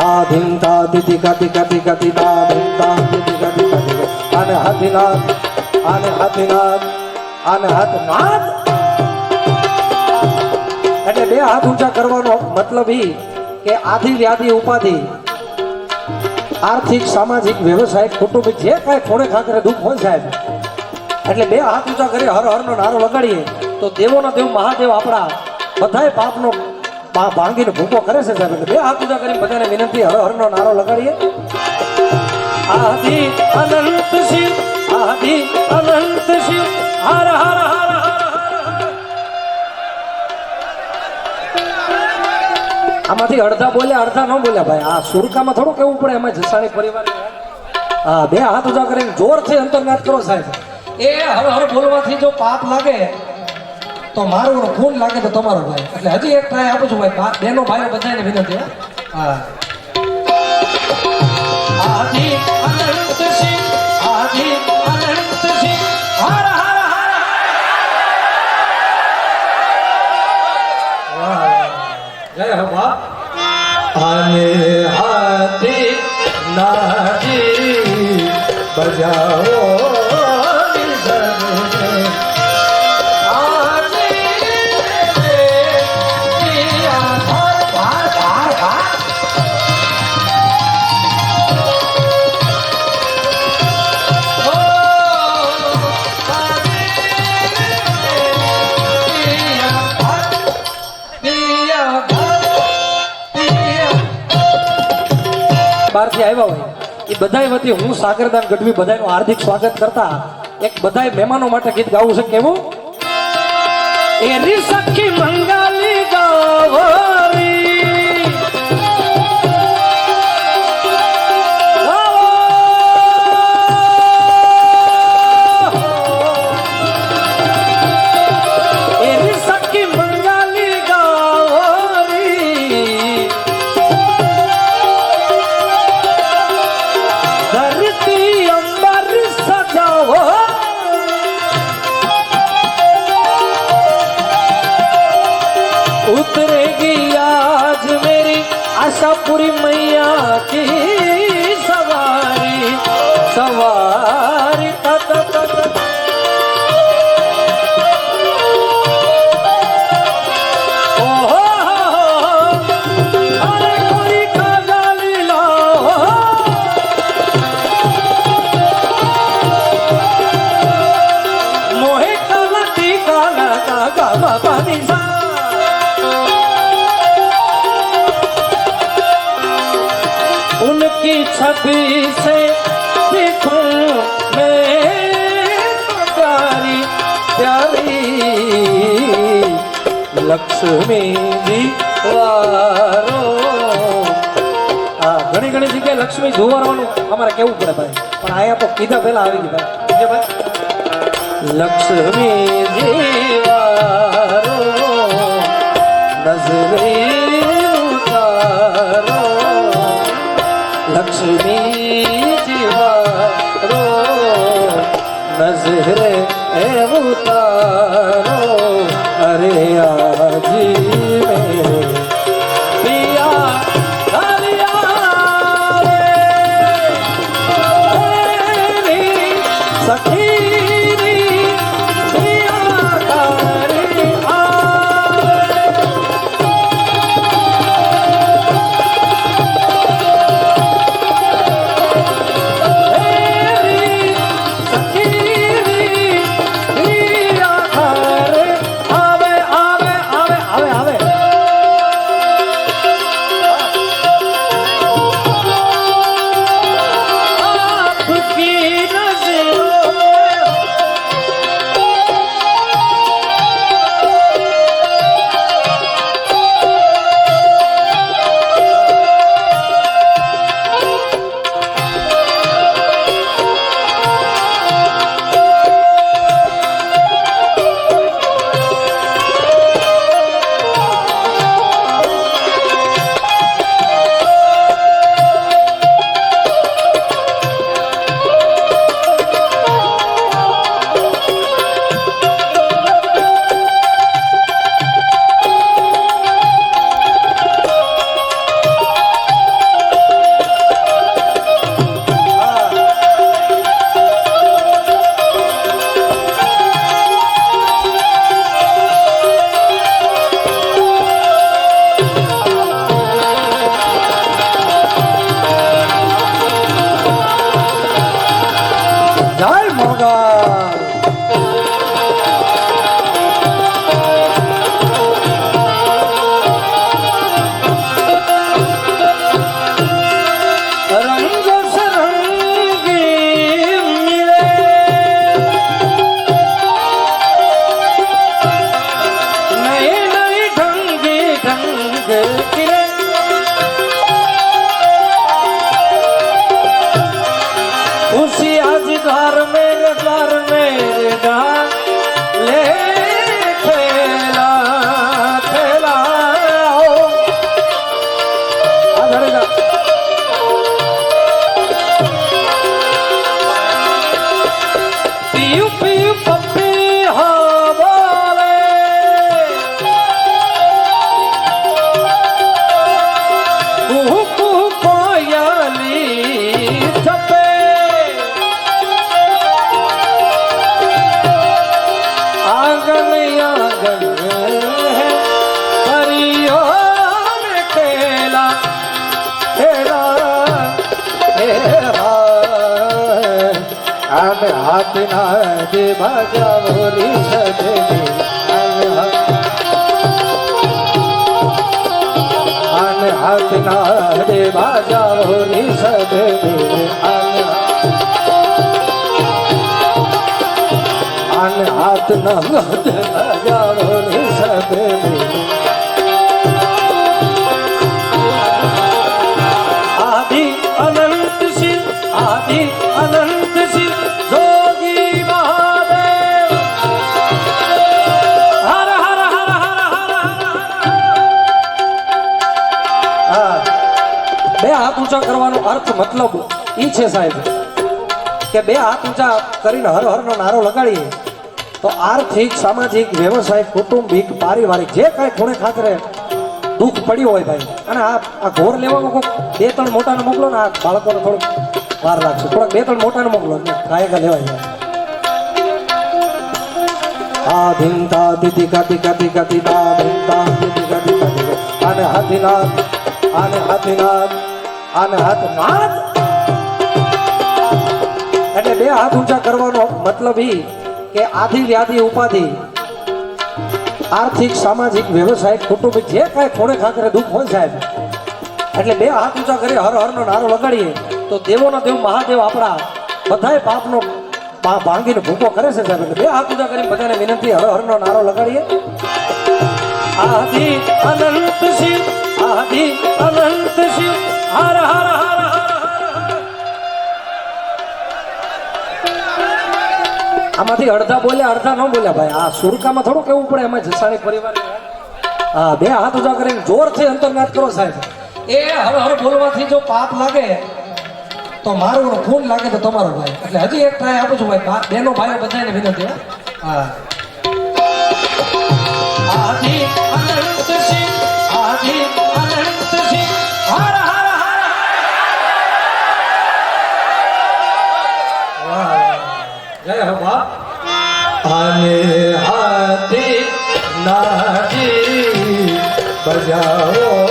આધિન તા તિતિ કતિ કતિ કતિ તા ધીન તા તિતિ કતિ કતિ અને આને અને આને અને હાથનાથ એટલે બે હાથ ઊંચા કરવાનો મતલબ ઈ કે આધિ વ્યાધિ ઉપાધિ, આર્થિક, સામાજિક, વ્યવસાયિક, કુટુંબિક, જે કાંઈ ખૂણે ખાતરે દુઃખ હોય સાહેબ. એટલે બે હાથ ઊંચા કરી હર હરનો નારો લગાડીએ, તો દેવોનો દેવ, મહાદેવ આપણા બધાય પાપનો ભાંગીને ભૂકો કરે છે સાહેબ. બે હાથ ઊંચા કરીને બધાને વિનંતી હર હરનો નારો લગાડીએ. આદિ અનંત શિવ આદિ અનંત શિવ. હર હર હર આમાંથી અડધા બોલ્યા, અડધા ન બોલ્યા ભાઈ. આ સુરકામાં થોડું કેવું પડે, એમાં જસાણી પરિવાર હા બે હાથ ઉજા કરીને જોરથી અંતર્નાદ કરો સાહેબ. એ હર હર બોલવાથી જો પાપ લાગે તો મારું ખૂન લાગે તો તમારો ભાઈ એટલે હજી એક ટ્રાય આપું છું ભાઈ. બેનો ભાઈઓ બધાને વિનંતી હે? આદિ અનંત શિવ આદિ અનંત શિવ હર હર આને હાથી નાજી બજાવો બહારથી આવ્યા હોય, એ બધાય વતી હું સાગરદાન ગઢવી બધાનું હાર્દિક સ્વાગત કરતા એક બધાય મહેમાનો માટે ગીત ગાવું છે, કેવું? એરી સખી મંગાલી ગાવરી उनकी छवि से देखूं मैं तो प्यारी प्यारी લક્ષ્મી જી વારો હા ઘણી ઘણી જગ્યાએ લક્ષ્મી જોવાનું અમારે કેવું પડે ભાઈ પણ આયા તો કીધા પહેલા આવી ગઈ ભાઈ સમજ્યા ભાઈ લક્ષ્મી જીવારો નજરે لڪشمي جيوارو نظر ۽ اتارو اري آجي હાથ હાથ ના જે ભાજા ભોરી સદે આન હાથ ના રે ભાજા ભોરી સદે આન હાથ ના ભાજા ભોરી સદે મતલબ ઈ છે સાહેબ કે બે હાથ ઊંચા કરીને હર, હરનો નારો લગાડીએ તો આર્થિક, સામાજિક, વ્યવસાય, કુટુંબિક, પારિવારિક જે કાંઈ ખૂણે ખાતરે દુઃખ પડ્યું હોય ભાઈ. અને આ આ ઘોર લેવાનું કોઈ બે, ત્રણ મોટાને મોકલો ને આ બાળકોને થોડુંક વાર લાગશે. થોડાક બે, ત્રણ મોટા મોકલો. ને કાયકા લેવાય આ દીદી કાતી કાતી કાતી તા ધીમતા દીદી કાતી કાતી આને હાથીનાથ આને હાથીનાથ, આને હાથનાથ. એટલે બે હાથ ઊંચા કરવાનો મતલબ ઈ કે આધિ વ્યાધિ, ઉપાધિ, આર્થિક, સામાજિક, વ્યવસાયિક, કુટુંબિક, જે કાંઈ થોડે ખાતરે દુઃખ હોય સાહેબ. એટલે બે હાથ ઊંચા કરી હર હરનો નારો લગાડીએ. તો દેવોનો દેવ, મહાદેવ આપણા બધાય પાપનો ભાંગીને ભૂકો કરે છે સાહેબ. એટલે બે હાથ ઊંચા કરીને બધાને વિનંતી, હર હરનો નારો લગાડીએ. આદિ અનંત શિવ, આદિ અનંત શિવ, હર હર હર આમાંથી અડધા બોલ્યા, અડધા ન બોલ્યા ભાઈ. આ સુરકામાં થોડું કેવું પડે, એમાં જસાણી પરિવાર હા બે હાથ ઉજા કરીને જોરથી અંતર્નાદ કરો સાહેબ. એ હર હર બોલવાથી જો પાપ લાગે તો મારું ખૂન લાગે તો તમારો ભાઈ એટલે હજી એક ટ્રાય આપું છું ભાઈ. બેનો ભાઈઓ બધાને વિનંતી હો. આદિ અનંત શિવ આદિ અનંત શિવ. હર હર આને હાથે નાજી બજાવો